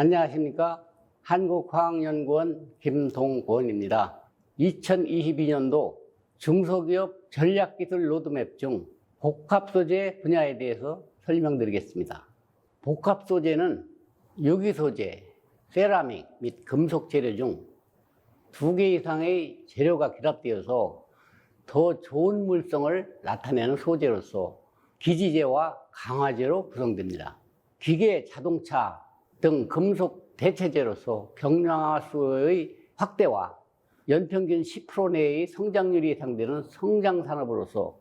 안녕하십니까. 한국화학연구원 김동권입니다. 2022년도 중소기업 전략기술 로드맵 중 복합소재 분야에 대해서 설명드리겠습니다. 복합소재는 유기소재, 세라믹 및 금속 재료 중 두 개 이상의 재료가 결합되어서 더 좋은 물성을 나타내는 소재로서 기지재와 강화재로 구성됩니다. 기계, 자동차 등 금속 대체재로서 경량화수의 확대와 연평균 10% 내의 성장률이 예상되는 성장 산업으로서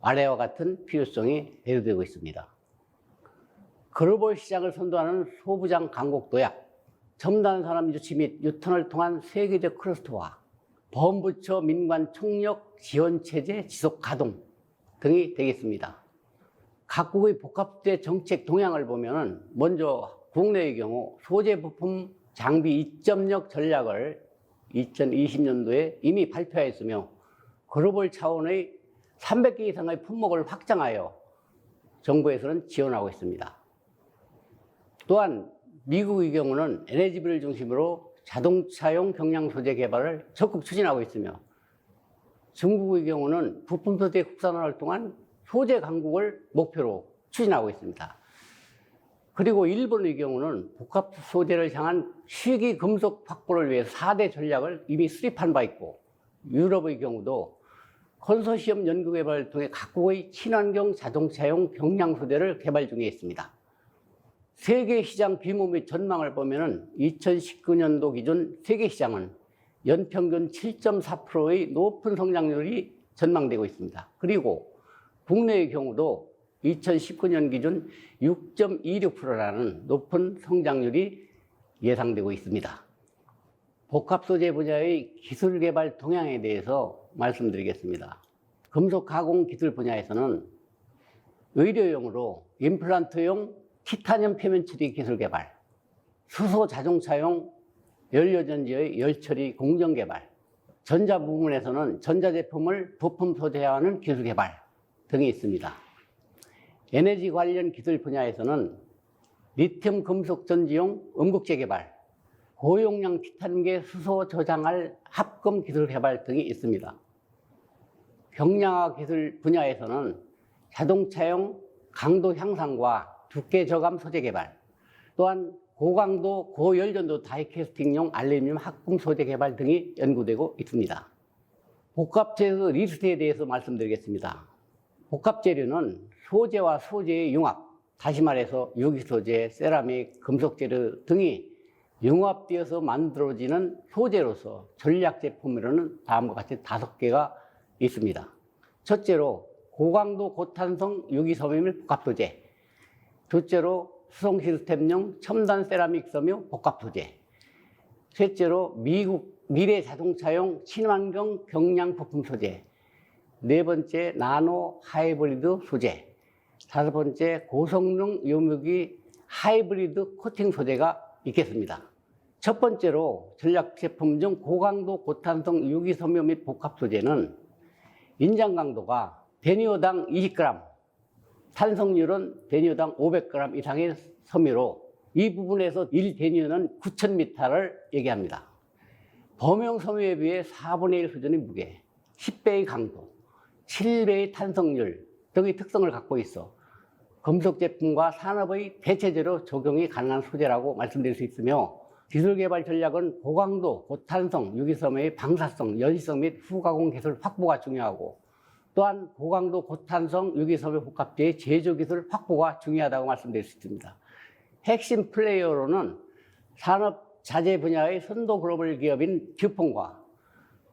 아래와 같은 필요성이 대두되고 있습니다. 글로벌 시장을 선도하는 소부장 강국 도약, 첨단 산업 유치 및 유턴을 통한 세계적 클러스터와 범부처 민관 총력 지원 체제 지속 가동 등이 되겠습니다. 각국의 복합대 정책 동향을 보면은 먼저 국내의 경우 소재 부품 장비 2.0 전략을 2020년도에 이미 발표하였으며 글로벌 차원의 300개 이상의 품목을 확장하여 정부에서는 지원하고 있습니다. 또한 미국의 경우는 에너지비를 중심으로 자동차용 경량 소재 개발을 적극 추진하고 있으며 중국의 경우는 부품 소재 국산화를 통한 소재 강국을 목표로 추진하고 있습니다. 그리고 일본의 경우는 복합 소재를 향한 희귀 금속 확보를 위해 4대 전략을 이미 수립한 바 있고 유럽의 경우도 컨소시엄 연구개발을 통해 각국의 친환경 자동차용 경량 소재를 개발 중에 있습니다. 세계 시장 규모 및 전망을 보면은 2019년도 기준 세계 시장은 연평균 7.4%의 높은 성장률이 전망되고 있습니다. 그리고 국내의 경우도 2019년 기준 6.26%라는 높은 성장률이 예상되고 있습니다. 복합 소재 분야의 기술 개발 동향에 대해서 말씀드리겠습니다. 금속 가공 기술 분야에서는 의료용으로 임플란트용 티타늄 표면 처리 기술 개발, 수소 자동차용 연료전지의 열처리 공정 개발, 전자 부분에서는 전자제품을 부품 소재화하는 기술 개발 등이 있습니다. 에너지 관련 기술 분야에서는 리튬 금속 전지용 음극재 개발, 고용량 티타늄계 수소 저장할 합금 기술 개발 등이 있습니다. 경량화 기술 분야에서는 자동차용 강도 향상과 두께 저감 소재 개발, 또한 고강도 고열전도 다이캐스팅용 알루미늄 합금 소재 개발 등이 연구되고 있습니다. 복합재료 리스트에 대해서 말씀드리겠습니다. 복합재료는 소재와 소재의 융합, 다시 말해서 유기소재, 세라믹, 금속재료 등이 융합되어서 만들어지는 소재로서 전략 제품으로는 다음과 같이 다섯 개가 있습니다. 첫째로 고강도 고탄성 유기섬유 및 복합소재, 둘째로 수송 시스템용 첨단 세라믹 섬유 복합 소재. 셋째로 미국 미래 자동차용 친환경 경량 부품 소재. 네 번째 나노 하이브리드 소재. 다섯 번째 고성능 요무기 하이브리드 코팅 소재가 있겠습니다. 첫 번째로 전략 제품 중 고강도 고탄성 유기섬유 및 복합 소재는 인장 강도가 데니오당 20g, 탄성률은 데니오당 500g 이상의 섬유로 이 부분에서 1데니오는 9000m를 얘기합니다. 범용 섬유에 비해 4분의 1 수준의 무게, 10배의 강도, 7배의 탄성률 등의 특성을 갖고 있어 금속 제품과 산업의 대체제로 적용이 가능한 소재라고 말씀드릴 수 있으며 기술 개발 전략은 고강도, 고탄성, 유기섬유의 방사성, 연시성 및 후가공 기술 확보가 중요하고 또한 고강도 고탄성 유기섬유 복합재의 제조 기술 확보가 중요하다고 말씀드릴 수 있습니다. 핵심 플레이어로는 산업 자재 분야의 선도 글로벌 기업인 듀폰과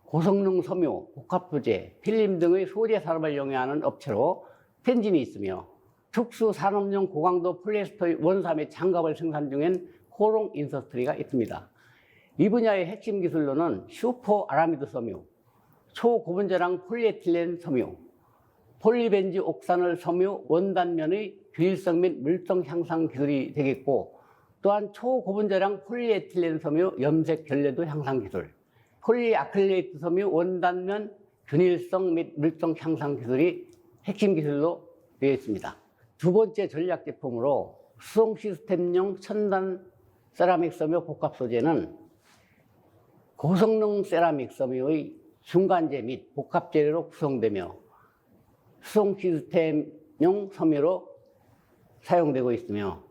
고성능 섬유, 복합부재, 필름 등의 소재 산업을 영위하는 업체로 텐진이 있으며 특수 산업용 고강도 폴리에스터 및 장갑을 생산 중인 코롱 인서스트리가 있습니다. 이 분야의 핵심 기술로는 슈퍼 아라미드 섬유, 초고분자량 폴리에틸렌 섬유, 폴리벤지 옥산을 섬유 원단면의 균일성 및 물성 향상 기술이 되겠고 또한 초고분자량 폴리에틸렌 섬유 염색 결례도 향상 기술, 폴리아클레이트 섬유 원단면 균일성 및 물성 향상 기술이 핵심 기술로 되어 있습니다. 두 번째 전략 제품으로 수송 시스템용 첨단 세라믹 섬유 복합 소재는 고성능 세라믹 섬유의 중간재 및 복합 재료로 구성되며 수송 시스템용 섬유로 사용되고 있으며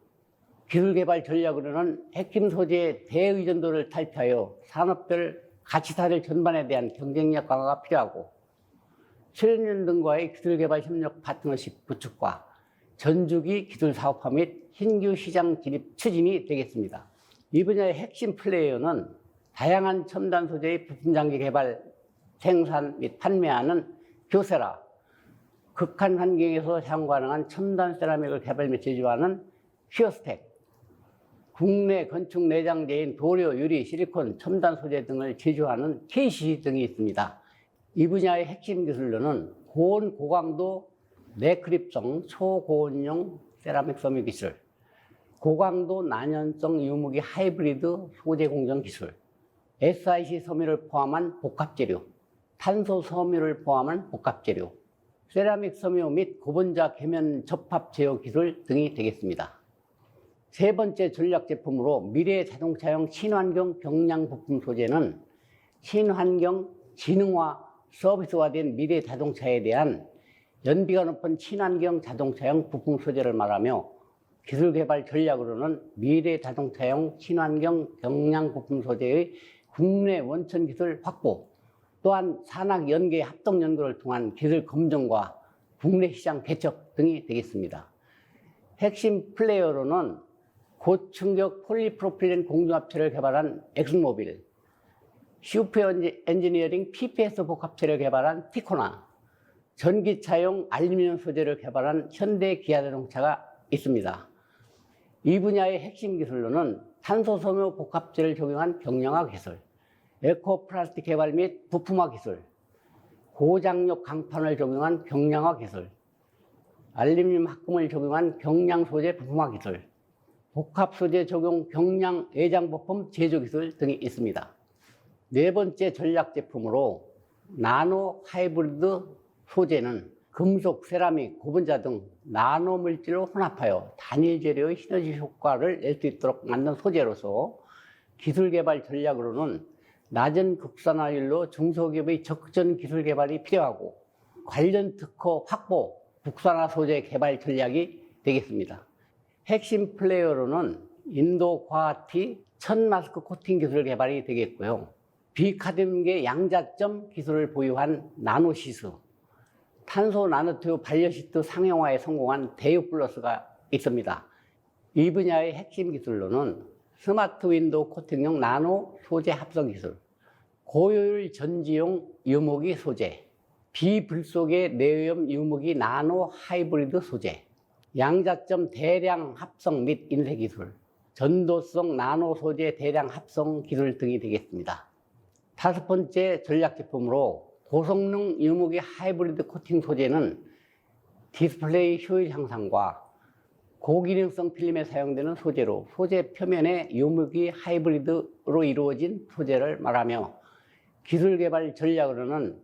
기술 개발 전략으로는 핵심 소재의 대의존도를 탈피하여 산업별 가치사를 전반에 대한 경쟁력 강화가 필요하고 출연연 등과의 기술 개발 협력 파트너십 구축과 전주기 기술 사업화 및 신규 시장 진입 추진이 되겠습니다. 이 분야의 핵심 플레이어는 다양한 첨단 소재의 부품 장기 개발, 생산 및 판매하는 교세라, 극한 환경에서 사용 가능한 첨단 세라믹을 개발 및 제조하는 휘어스텍, 국내 건축 내장재인 도료, 유리, 실리콘, 첨단 소재 등을 제조하는 KC 등이 있습니다. 이 분야의 핵심 기술로는 고온 고강도 내크립성 초고온용 세라믹 섬유 기술, 고강도 난연성 유무기 하이브리드 소재 공정 기술, SIC 섬유를 포함한 복합 재료, 탄소 섬유를 포함한 복합 재료, 세라믹 섬유 및 고분자 계면 접합 제어 기술 등이 되겠습니다. 세 번째 전략 제품으로 미래 자동차용 친환경 경량 부품 소재는 친환경 지능화 서비스화된 미래 자동차에 대한 연비가 높은 친환경 자동차용 부품 소재를 말하며 기술 개발 전략으로는 미래 자동차용 친환경 경량 부품 소재의 국내 원천 기술 확보, 또한 산학 연계 합동 연구를 통한 기술 검증과 국내 시장 개척 등이 되겠습니다. 핵심 플레이어로는 고충격 폴리프로필렌 공조합체를 개발한 엑슨모빌, 슈퍼 엔지니어링 PPS 복합체를 개발한 티코나, 전기차용 알루미늄 소재를 개발한 현대 기아자동차가 있습니다. 이 분야의 핵심 기술로는 탄소섬유 복합체를 적용한 경량화 기술, 에코 플라스틱 개발 및 부품화 기술, 고장력 강판을 적용한 경량화 기술, 알루미늄 합금을 적용한 경량 소재 부품화 기술, 복합 소재 적용 경량 외장 부품 제조 기술 등이 있습니다. 네 번째 전략 제품으로 나노 하이브리드 소재는 금속, 세라믹, 고분자 등 나노 물질로 혼합하여 단일 재료의 시너지 효과를 낼 수 있도록 만든 소재로서 기술 개발 전략으로는 낮은 국산화율로 중소기업의 적전 기술 개발이 필요하고 관련 특허 확보, 국산화 소재 개발 전략이 되겠습니다. 핵심 플레이어로는 인도 과티 천 마스크 코팅 기술 개발이 되겠고요. 비카드뮴계 양자점 기술을 보유한 나노시스, 탄소 나노튜브 반려시트 상용화에 성공한 대유플러스가 있습니다. 이 분야의 핵심 기술로는 스마트 윈도우 코팅용 나노 소재 합성 기술, 고효율 전지용 유무기 소재, 비불속의 내오염 유무기 나노 하이브리드 소재, 양자점 대량 합성 및 인쇄 기술, 전도성 나노 소재 대량 합성 기술 등이 되겠습니다. 다섯 번째 전략 제품으로 고성능 유무기 하이브리드 코팅 소재는 디스플레이 효율 향상과 고기능성 필름에 사용되는 소재로 소재 표면에 유무기 하이브리드로 이루어진 소재를 말하며 기술 개발 전략으로는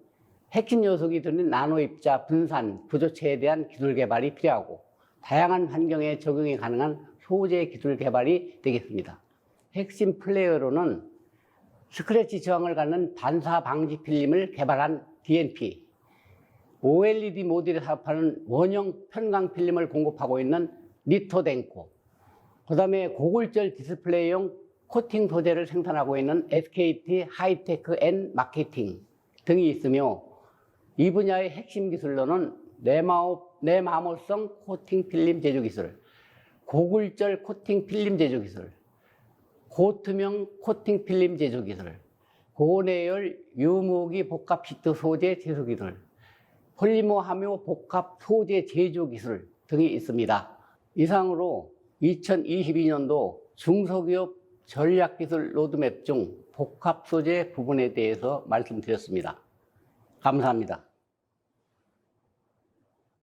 핵심 요소가 드는 나노 입자 분산 구조체에 대한 기술 개발이 필요하고 다양한 환경에 적용이 가능한 소재 기술 개발이 되겠습니다. 핵심 플레이어로는 스크래치 저항을 갖는 반사 방지 필름을 개발한 DNP, OLED 모듈에 사업하는 원형 편광 필름을 공급하고 있는 니토덴코, 그 다음에 고골절 디스플레이용 코팅 소재를 생산하고 있는 SKT 하이테크 앤 마케팅 등이 있으며 이 분야의 핵심 기술로는 내마호, 내마모성 코팅 필름 제조 기술, 고굴절 코팅 필름 제조 기술, 고투명 코팅 필름 제조 기술, 고내열 유무기 복합 시트 소재 제조 기술, 폴리머 함유 복합 소재 제조 기술 등이 있습니다. 이상으로 2022년도 중소기업 전략기술 로드맵 중 복합 소재 부분에 대해서 말씀드렸습니다. 감사합니다.